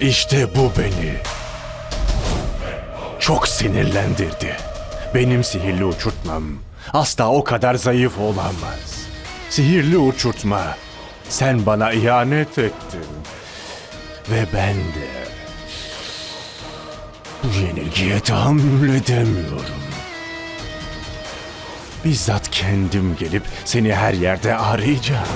İşte bu beni çok sinirlendirdi. Benim sihirli uçurtmam asla o kadar zayıf olamaz. Sihirli uçurtma, sen bana ihanet ettin. Ve ben de bu yenilgiye tahammül edemiyorum. Bizzat kendim gelip seni her yerde arayacağım.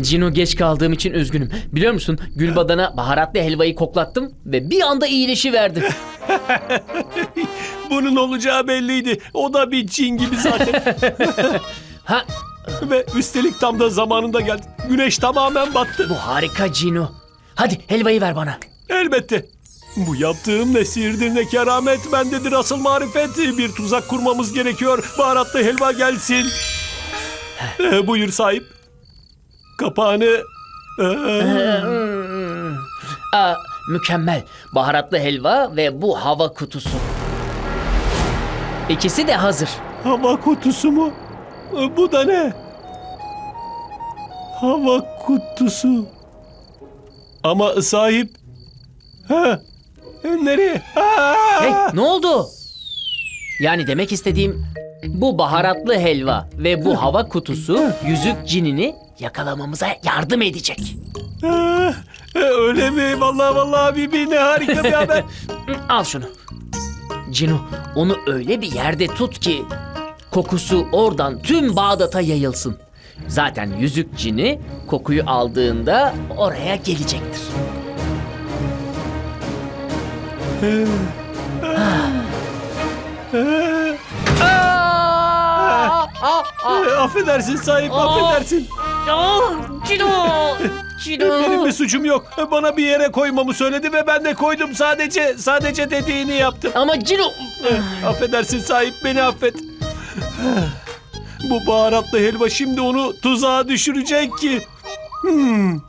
Cino geç kaldığım için üzgünüm. Biliyor musun Gülbadan'a baharatlı helvayı koklattım ve bir anda iyileşiverdi. Bunun olacağı belliydi. O da bir cin gibi zaten. ha Ve üstelik tam da zamanında geldi. Güneş tamamen battı. bu harika Cino. Hadi helvayı ver bana. Elbette. Bu yaptığım ne sihirdir ne keramet bendedir asıl marifet. Bir tuzak kurmamız gerekiyor. Baharatlı helva gelsin. Ee, buyur sahip. Kapağını... Aa, mükemmel. Baharatlı helva ve bu hava kutusu. İkisi de hazır. hava kutusu mu? Bu da ne? Hava kutusu. Ama sahip... Ha, e, nereye? Aa! Hey ne oldu? Yani demek istediğim bu baharatlı helva ve bu hava kutusu yüzük cinini yakalamamıza yardım edecek. E, öyle mi? Vallahi vallahi Bibi ne harika bir haber. Al şunu. Cino onu öyle bir yerde tut ki kokusu oradan tüm Bağdat'a yayılsın. Zaten yüzük cini kokuyu aldığında oraya gelecektir. E, affedersin sahip, affedersin. Cino! Cino! Benim bir suçum yok. Bana bir yere koymamı söyledi ve ben de koydum. Sadece sadece dediğini yaptım. Ama Cino... E, affedersin sahip, beni affet. Bu baharatlı helva şimdi onu tuzağa düşürecek ki. Hmm.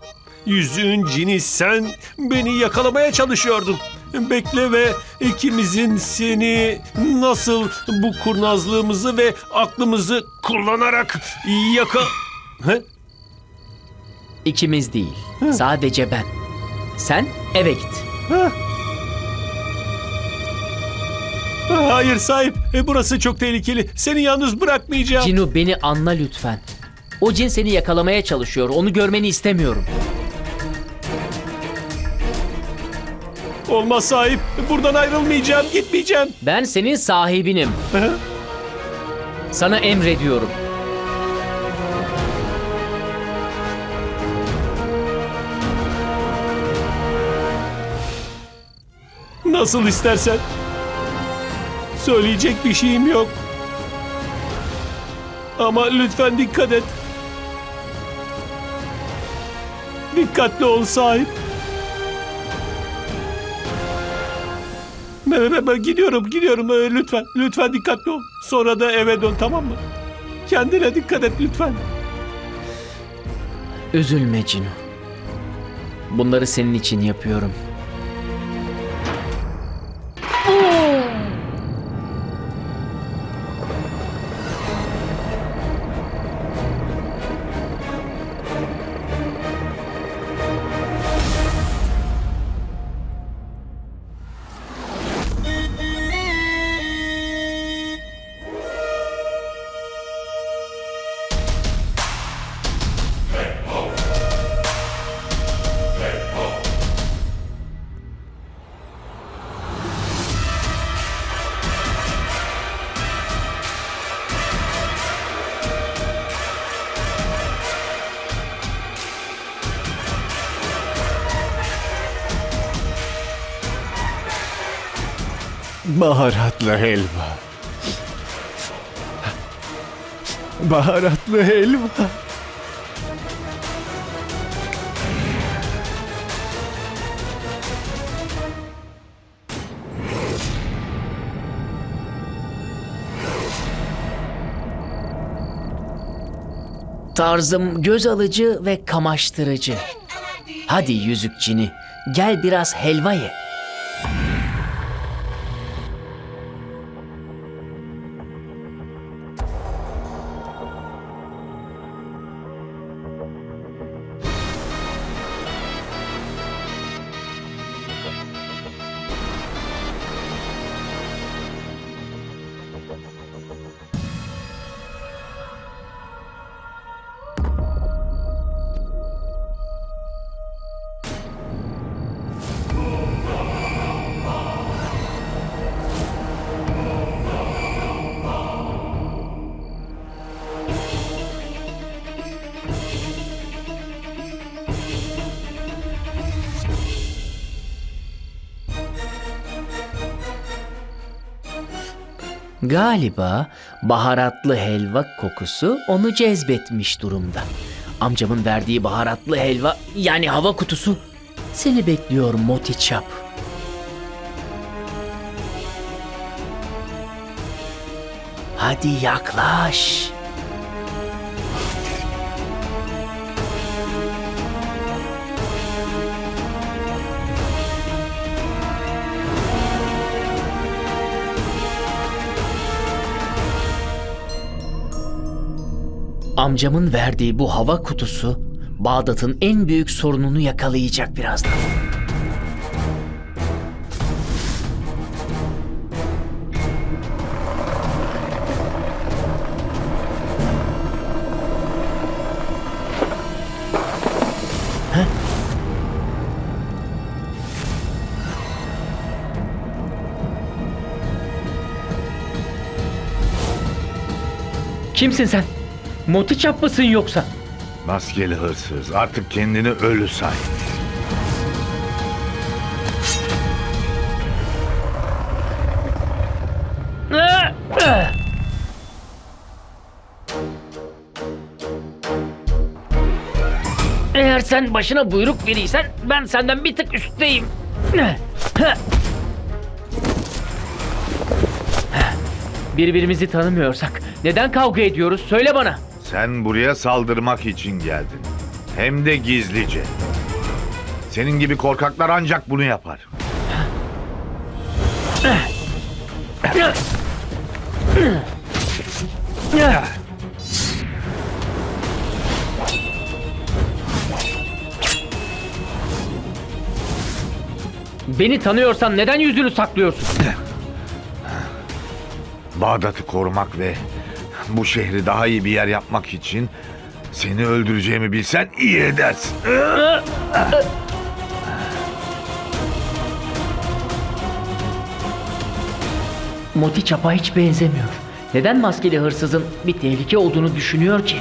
Yüzüğün cini sen beni yakalamaya çalışıyordun. Bekle ve ikimizin seni nasıl bu kurnazlığımızı ve aklımızı kullanarak yaka... He? İkimiz değil. Sadece ben. Sen eve git. Hayır sahip, e, burası çok tehlikeli. Seni yalnız bırakmayacağım. Cino beni anla lütfen. O cin seni yakalamaya çalışıyor. Onu görmeni istemiyorum. Olmaz sahip, buradan ayrılmayacağım, gitmeyeceğim. Ben senin sahibinim. Hı? Sana emrediyorum. Nasıl istersen. Söyleyecek bir şeyim yok. Ama lütfen dikkat et. Dikkatli ol sahip. Ben, ben- ben gidiyorum, gidiyorum. Ee, Lütfen, lütfen dikkatli ol. Sonra da eve dön, tamam mı? Kendine dikkat et lütfen. Üzülme Cino. Bunları senin için yapıyorum. Baharatlı helva. Baharatlı helva. Tarzım göz alıcı ve kamaştırıcı. Hadi yüzük cini, gel biraz helva ye. Galiba baharatlı helva kokusu onu cezbetmiş durumda. Amcamın verdiği baharatlı helva yani hava kutusu seni bekliyor Motiçap. Hadi yaklaş. Amcamın verdiği bu hava kutusu Bağdat'ın en büyük sorununu yakalayacak birazdan. Kimsin sen? Motiçap mısın yoksa? Maskeli hırsız artık kendini ölü say. Eğer sen başına buyruk biriysen ben senden bir tık üstteyim. Birbirimizi tanımıyorsak neden kavga ediyoruz söyle bana. Sen buraya saldırmak için geldin. Hem de gizlice. Senin gibi korkaklar ancak bunu yapar. Beni tanıyorsan neden yüzünü saklıyorsun? Bağdat'ı korumak ve bu şehri daha iyi bir yer yapmak için seni öldüreceğimi bilsen iyi edersin. Moti çapa hiç benzemiyor. Neden maskeli hırsızın bir tehlike olduğunu düşünüyor ki?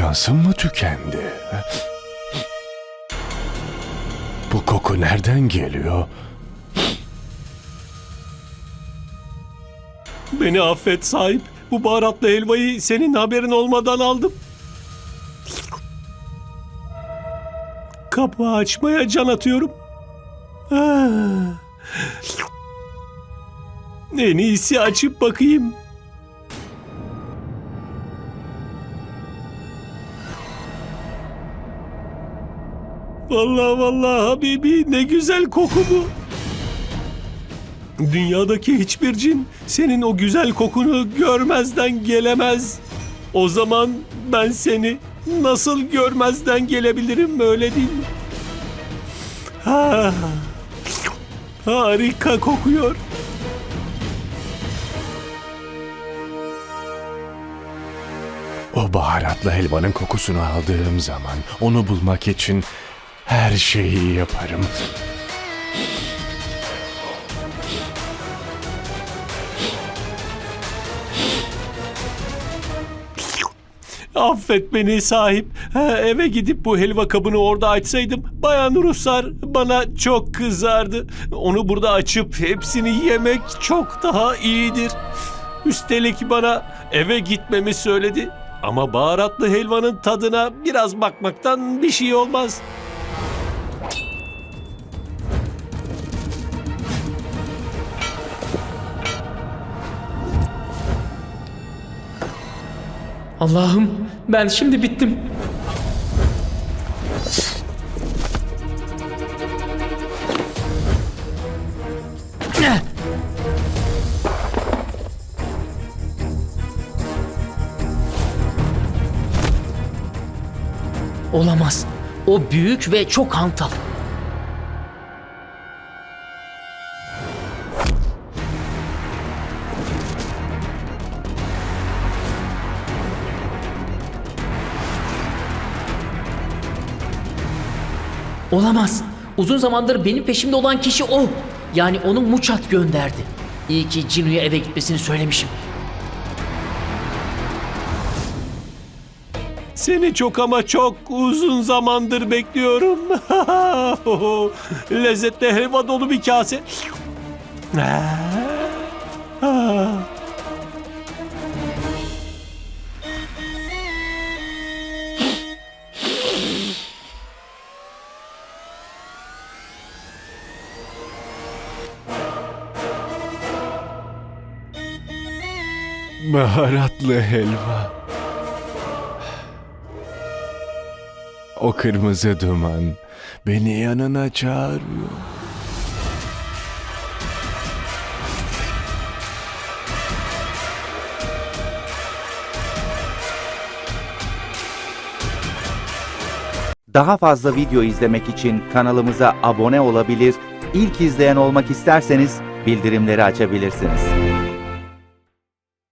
Şansım mı tükendi? Bu koku nereden geliyor? Beni affet sahip. Bu baharatlı helvayı senin haberin olmadan aldım. Kapağı açmaya can atıyorum. Ah. En iyisi açıp bakayım. Vallahi vallahi Habibi ne güzel koku bu. Dünyadaki hiçbir cin senin o güzel kokunu görmezden gelemez. O zaman ben seni nasıl görmezden gelebilirim öyle değil mi? Ha, harika kokuyor. O baharatlı helvanın kokusunu aldığım zaman onu bulmak için her şeyi yaparım. Affet beni sahip. Ha, eve gidip bu helva kabını orada açsaydım Bayan Ruslar bana çok kızardı. Onu burada açıp hepsini yemek çok daha iyidir. Üstelik bana eve gitmemi söyledi. Ama baharatlı helvanın tadına biraz bakmaktan bir şey olmaz. Allah'ım ben şimdi bittim. Olamaz. O büyük ve çok hantal. Olamaz. Uzun zamandır benim peşimde olan kişi o. Yani onu Muçat gönderdi. İyi ki Cinu'ya eve gitmesini söylemişim. Seni çok ama çok uzun zamandır bekliyorum. Lezzetli helva dolu bir kase. Baharatlı helva. O kırmızı duman beni yanına çağırıyor. Daha fazla video izlemek için kanalımıza abone olabilir, ilk izleyen olmak isterseniz bildirimleri açabilirsiniz.